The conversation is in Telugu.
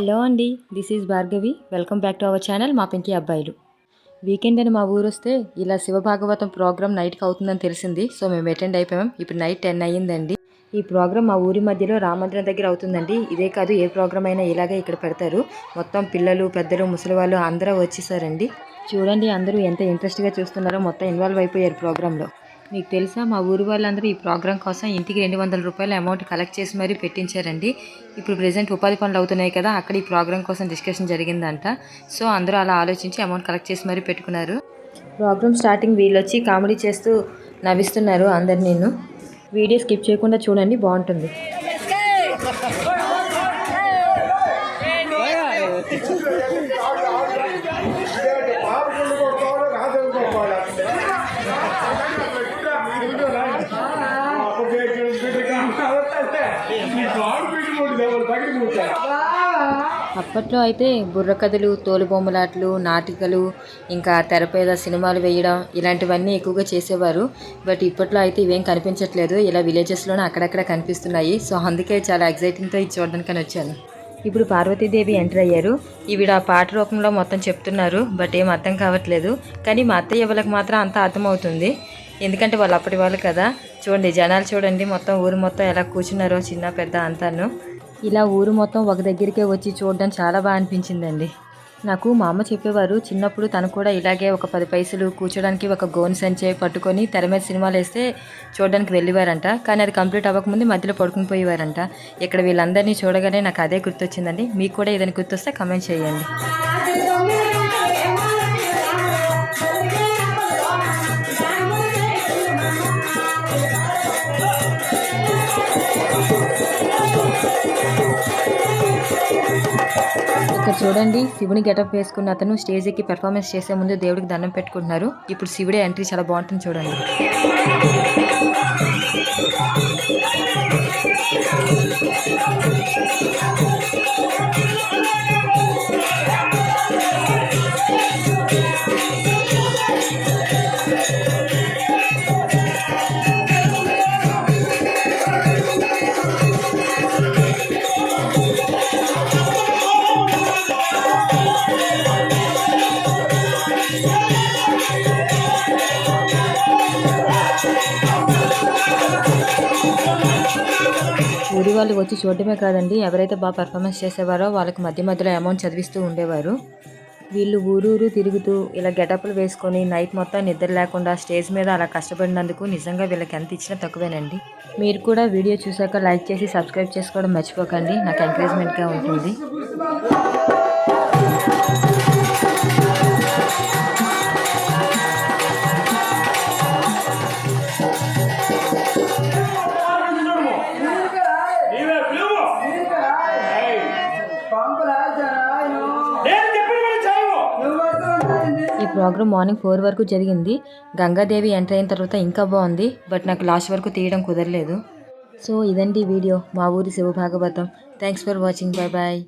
హలో అండి this is Bhargavi. Welcome back to our channel మా పెంకి అబ్బాయిలు. వీకెండ్ అని మా ఊరు వస్తే ఇలా శివభాగవతం ప్రోగ్రామ్ నైట్కి అవుతుందని తెలిసింది. సో మేము అటెండ్ అయిపోయాం. ఇప్పుడు నైట్ టెన్ అయ్యిందండి. ఈ ప్రోగ్రామ్ మా ఊరి మధ్యలో రామందిరం దగ్గర అవుతుందండి. ఇదే కాదు ఏ ప్రోగ్రామ్ అయినా ఇలాగే ఇక్కడ పెడతారు. మొత్తం పిల్లలు పెద్దలు ముసలి వాళ్ళు అందరూ వచ్చేసారండి. చూడండి అందరూ ఎంత ఇంట్రెస్ట్గా చూస్తున్నారో మొత్తం ఇన్వాల్వ్ అయిపోయారు ప్రోగ్రాంలో మీకు తెలుసా మా ఊరి వాళ్ళందరూ ఈ ప్రోగ్రాం కోసం ఇంటికి రెండు వందల రూపాయల అమౌంట్ కలెక్ట్ చేసి మరీ పెట్టించారండి. ఇప్పుడు ప్రజెంట్ ఉపాధి పనులు అవుతున్నాయి కదా అక్కడ ఈ ప్రోగ్రాం కోసం డిస్కషన్ జరిగిందంట. సో అందరూ అలా ఆలోచించి అమౌంట్ కలెక్ట్ చేసి మరీ పెట్టుకున్నారు. ప్రోగ్రామ్ స్టార్టింగ్ వీళ్ళు వచ్చి కామెడీ చేస్తూ నవ్విస్తున్నారు అందరు నేను వీడియో స్కిప్ చేయకుండా చూడండి బాగుంటుంది. అప్పట్లో అయితే బుర్రకథలు తోలుబొమ్మలాట్లు తోలుబొమ్మలాటలు నాటికలు ఇంకా తెరపేద సినిమాలు వేయడం ఇలాంటివన్నీ ఎక్కువగా చేసేవారు. బట్ ఇప్పట్లో అయితే ఇవేం కనిపించట్లేదు. ఇలా విలేజెస్లోనే అక్కడక్కడ కనిపిస్తున్నాయి. సో అందుకే చాలా ఎగ్జైటింగ్తో ఇది చూడడానికని వచ్చాను. ఇప్పుడు పార్వతీదేవి ఎంటర్ అయ్యారు. ఈవిడ ఆ పాట రూపంలో మొత్తం చెప్తున్నారు. బట్ ఏం అర్థం కావట్లేదు. కానీ మా అత్తయ్య వాళ్ళకి మాత్రం అంతా అర్థమవుతుంది. ఎందుకంటే వాళ్ళు అప్పటి వాళ్ళు కదా. చూడండి జనాలు చూడండి మొత్తం ఊరు మొత్తం ఎలా కూర్చున్నారో చిన్న పెద్ద అంతాను. ఇలా ఊరు మొత్తం ఒక దగ్గరికే వచ్చి చూడడం చాలా బాగా అనిపించిందండి. నాకు మా అమ్మ చెప్పేవారు చిన్నప్పుడు తను కూడా ఇలాగే ఒక పది పైసలు కూర్చోడానికి ఒక గోన్ సంచే పట్టుకొని తెర మీద సినిమాలు వేస్తే చూడడానికి వెళ్ళేవారంట. కానీ అది కంప్లీట్ అవ్వకముందు మధ్యలో పడుకుని పోయేవారంట. ఇక్కడ వీళ్ళందరినీ చూడగానే నాకు అదే గుర్తొచ్చిందండి. మీకు కూడా ఏదైనా గుర్తొస్తే కమెంట్ చేయండి. ఇక్కడ చూడండి శివుని గెటప్ వేసుకున్న అతను స్టేజ్ ఎక్కి పెర్ఫార్మెన్స్ చేసే ముందు దేవుడికి దండం పెట్టుకుంటున్నారు. ఇప్పుడు శివుడే ఎంట్రీ చాలా బాగుంటుంది చూడండి. ఊరి వాళ్ళు వచ్చి చూడటమే కాదండి. ఎవరైతే బాగా పర్ఫార్మెన్స్ చేసేవారో వాళ్ళకి మధ్య మధ్యలో అమౌంట్ చదివిస్తూ ఉండేవారు. వీళ్ళు ఊరూరు తిరుగుతూ ఇలా గెటప్లు వేసుకొని నైట్ మొత్తం నిద్ర లేకుండా స్టేజ్ మీద అలా కష్టపడినందుకు నిజంగా వీళ్ళకి ఎంత ఇచ్చినా తక్కువేనండి. మీరు కూడా వీడియో చూసాక లైక్ చేసి సబ్స్క్రైబ్ చేసుకోవడం మర్చిపోకండి. నాకు ఎంకరేజ్మెంట్గా ఉంటుంది. ప్రోగ్రామ్ మార్నింగ్ ఫోర్ వరకు జరిగింది. గంగాదేవి ఎంటర్ అయిన తర్వాత ఇంకా బాగుంది. బట్ నాకు లాస్ట్ వరకు తీయడం కుదరలేదు. సో ఇదండి వీడియో. మా ఊరి శివభాగవతం thanks for watching. Bye bye